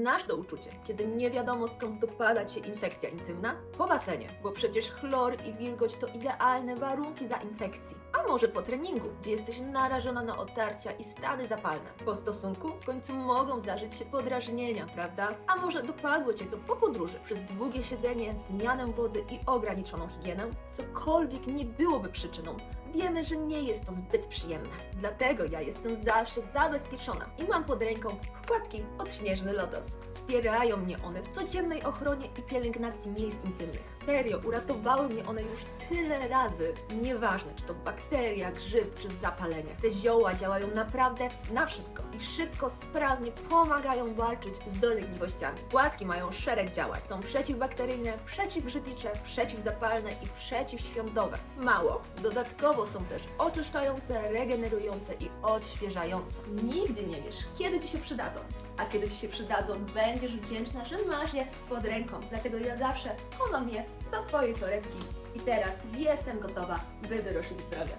Znasz to uczucie, kiedy nie wiadomo skąd dopada Cię infekcja intymna? Po basenie, bo przecież chlor i wilgoć to idealne warunki dla infekcji. A może po treningu, gdzie jesteś narażona na otarcia i stany zapalne. Po stosunku w końcu mogą zdarzyć się podrażnienia, prawda? A może dopadło Cię to po podróży, przez długie siedzenie, zmianę wody i ograniczoną higienę? Cokolwiek nie byłoby przyczyną, wiemy, że nie jest to zbyt przyjemne. Dlatego ja jestem zawsze zabezpieczona i mam pod ręką wkładki od Śnieżny Lotos. Wspierają mnie one w codziennej ochronie i pielęgnacji miejsc intymnych. Serio, uratowały mnie one już tyle razy. Nieważne, czy to bakteria, grzyb, czy zapalenie. Te zioła działają naprawdę na wszystko i szybko, sprawnie pomagają walczyć z dolegliwościami. Płatki mają szereg działań. Są przeciwbakteryjne, przeciwgrzybicze, przeciwzapalne i przeciwświądowe. Mało, dodatkowo są też oczyszczające, regenerujące i odświeżające. Nigdy nie wiesz, kiedy Ci się przydadzą. A kiedy Ci się przydadzą, będziesz wdzięczna, że masz je pod ręką. Dlatego ja zawsze chowam je do swojej torebki. I teraz jestem gotowa, by wyruszyć w drogę.